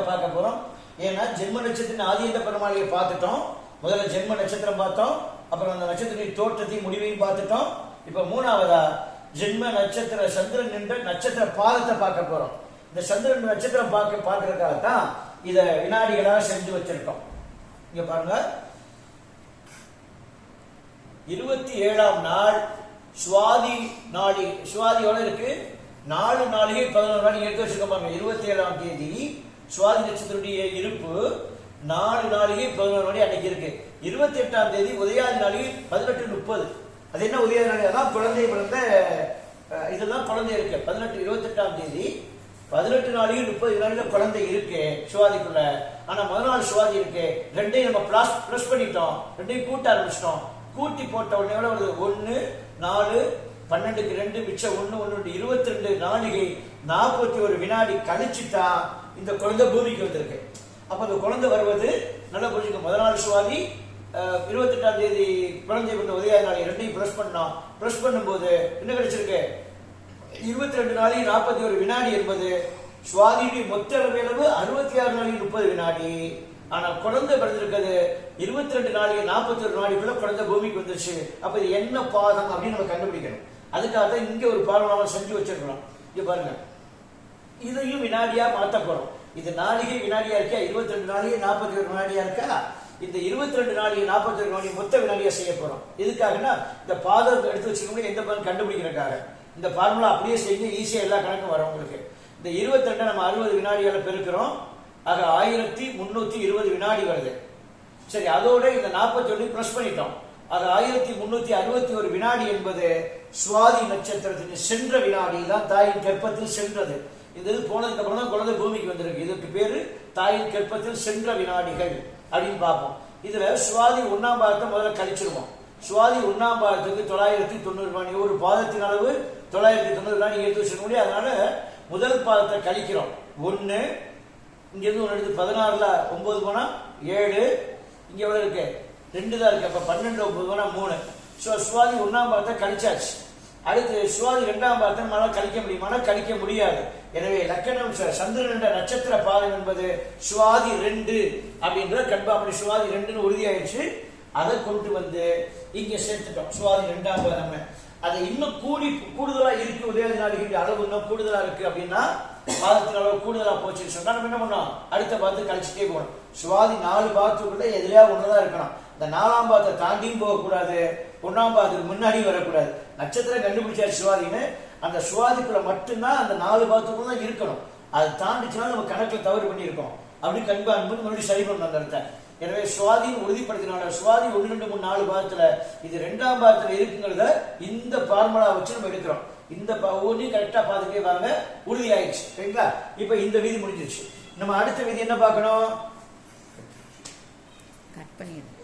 முழுமையாக பார்க்க போறோம். ஏன்னா ஜென்ம நட்சத்திரம் ஆதியந்த பெருமாளையை பார்த்துட்டோம். முதல்ல ஜென்ம நட்சத்திரம் பார்த்தோம். அப்புறம் அந்த நட்சத்திரத்தின் தோற்றத்தையும் முடிவையும் பார்த்துட்டோம். இப்ப மூணாவதா ஜென்ம நட்சத்திர சந்திரன் என்ற நட்சத்திர பாதத்தை பார்க்க போறோம். இந்த சந்திரன் நட்சத்திரம் பார்க்க பார்க்கறதுக்காக தான் இத வினாடிகளாக செஞ்சு வச்சிருக்கோம். இங்க பாருங்க. இருபத்தி ஏழாம் நாள் சுவாதி நாளி சுவாதியோட இருக்கு. நாலு நாளிகை பதினோரு நாள் எடுத்து வச்சிருக்கோம் பாருங்க. இருபத்தி ஏழாம் தேதி சுவாதி நட்சத்திரத்துடைய இருப்பு நாலு நாளிகை பதினோரு மணி அன்னைக்கு இருக்கு. இருபத்தி எட்டாம் தேதி உதயாதி நாளிகை பதினெட்டு முப்பது. அது என்ன உதயாதி நாளிகை அதான் குழந்தை பிறந்த இதெல்லாம் குழந்தை இருக்கு. பதினெட்டு இருபத்தி எட்டாம் தேதி. பதினெட்டு நாளையும் முப்பது நாளையில குழந்தை இருக்கு சுவாதிக்குள்ள. ஆனா முதல் நாள் சுவாதி இருக்கு. ரெண்டையும் நம்ம பிளஸ் பிளஸ் பண்ணிட்டோம். ரெண்டையும் கூட்ட ஆரம்பிச்சிட்டோம். கூட்டி போட்ட உடனே எவ்வளவு ஒரு ஒன்னு நாலு பன்னெண்டுக்கு ரெண்டு மிச்சம் ஒன்று ஒன்று இருபத்தி ரெண்டு நாளிகை நாற்பத்தி ஒரு வினாடி கழிச்சுட்டா இந்த குழந்தை பூமிக்கு வந்திருக்கு. அப்ப அந்த குழந்தை வருவது நல்லா புரிஞ்சுக்க முதல் நாள் சுவாதி இருபத்தி எட்டாம் தேதி குழந்தை கொண்ட உதய நாள் ரெண்டையும் ப்ரெஷ் பண்ணோம் ப்ரெஷ் பண்ணும்போது என்ன கிடைச்சிருக்கு? இருபத்தி ரெண்டு நாளைக்கு நாற்பத்தி ஒரு வினாடி என்பது சுவாதியுடைய மொத்த அளவு அறுபத்தி ஆறு நாளைக்கு முப்பது வினாடி. ஆனா குழந்தை பிறந்திருக்கிறது இருபத்தி ரெண்டு நாளைக்கு நாற்பத்தி ஒரு நாளைக்குள்ள குழந்தை பூமிக்கு வந்துருச்சு. அப்ப இது என்ன பாதம் அப்படின்னு நம்ம கண்டுபிடிக்கணும். அதுக்காக தான் இங்க ஒரு பாடம் செஞ்சு வச்சிருக்கிறோம் இங்க பாருங்க. இதையும் வினாடியா மாத்த போறோம் இது நாளிகை வினாடியா இருக்கா? இருபத்தி ரெண்டு நாளிகை நாற்பத்தி ஒரு வினாடியா இருக்கா? இந்த இருபத்தி ரெண்டு நாளிகை நாற்பத்தி ஒரு நாளிகை மொத்த வினாடியா செய்ய போறோம். எதுக்காகன்னா இந்த பாதத்தை எடுத்து வச்சுக்கோங்க எந்த பலன் கண்டுபிடிக்கிறக்காக இந்த ஃபார்முலா அப்படியே செய்யுங்க ஈஸியா எல்லா கணக்கும் வரும் உங்களுக்கு. இந்த இருபத்தி ரெண்டை நம்ம அறுபது வினாடியால பெருக்கிறோம். ஆக ஆயிரத்தி முன்னூத்தி இருபது வினாடி வருது. சரி அதோட இந்த நாற்பத்தி ஒன்று ப்ளஸ் பண்ணிட்டோம். அது ஆயிரத்தி முன்னூத்தி அறுபத்தி ஒரு வினாடி என்பது சுவாதி நட்சத்திரத்தின் சென்ற வினாடி தான் தாயின் கர்ப்பத்தில் சென்றது. இந்த இது போனதுக்கு அப்புறம் தான் குழந்தை பூமிக்கு வந்திருக்கு. இதுக்கு பேரு தாயின் கெற்பத்தில் சென்ற வினாடிகள் அப்படின்னு பார்ப்போம். இதுல சுவாதி ஒன்னாம் பாகத்தை முதல்ல கழிச்சிருவோம். சுவாதி ஒன்னாம் பாகத்துக்கு தொள்ளாயிரத்தி தொண்ணூறு வினாடி ஒரு பாதத்தின் அளவு தொள்ளாயிரத்தி தொண்ணூறு வினாடி எடுத்து வச்சிருக்க முடியும். அதனால முதல் பாதத்தை கழிக்கிறோம். ஒன்னு இங்கேருந்து ஒன்று எடுத்து பதினாறுல ஒன்பது போனா ஏழு. இங்க எவ்வளவு இருக்கு? ரெண்டு தான் இருக்கு. அப்ப பன்னெண்டு ஒன்பது போனா மூணு. ஸோ சுவாதி ஒன்றாம் பாகத்தை கழிச்சாச்சு. அடுத்து சுவாதி இரண்டாம் பாகத்தை நம்மளால கழிக்க முடியுமானா கழிக்க முடியாது. எனவே லக்கணம் சந்திரன் என்ற நட்சத்திர பாதம் என்பது சுவாதி ரெண்டு அப்படின்றத கன்ஃபார்ம் சுவாதி ரெண்டுன்னு உறுதியாயிடுச்சு. அதை கொண்டு வந்து இங்க சேர்த்துட்டோம். சுவாதி ரெண்டாம் பாதம் அதை இன்னும் கூடி கூடுதலா இருக்கு உதயதி நாளிகை அளவு இன்னும் கூடுதலா இருக்கு அப்படின்னா பாதத்தின் அளவு கூடுதலா போச்சுன்னு சொன்னா நம்ம என்ன பண்ணோம் அடுத்த பாத்து கழிச்சுட்டே போகணும். சுவாதி நாலு பாத்துக்குள்ள எதிரியா ஒண்ணுதான் இருக்கணும். இந்த நாலாம் பாத்தை தாண்டியும் போகக்கூடாது. ஒன்னாம் பாத்து முன்னாடியும் வரக்கூடாது. நட்சத்திரம் கண்டுபிடிச்சாரு சுவாதின்னு. அந்த சுவாதிக்குள்ள மட்டும்தான் அந்த நாலு பாத்துக்குள்ள தான் இருக்கணும். அது தாண்டிச்சுன்னா நம்ம கணக்குல தவறு பண்ணியிருக்கோம். அப்படின்னு கண்பு அன்பு மறுபடியும் சரி பண்ணணும் அந்த இடத்த. எனவே சுவாதியும் உறுதிப்படுத்தினால சுவாதி ஒன்று ரெண்டு மூணு நாலு பாகத்துல இது ரெண்டாம் பாகத்துல இருக்குங்கிறத இந்த ஃபார்முலா வச்சு நம்ம எடுக்கிறோம். இந்த ப- ஒவ்வொன்றையும் கரெக்டா பார்த்துட்டே வாங்க உறுதியாயிடுச்சு. சரிங்களா? இப்ப இந்த விதி முடிஞ்சிருச்சு. நம்ம அடுத்த விதி என்ன பார்க்கணும்? கட் பண்ணிடுறோம்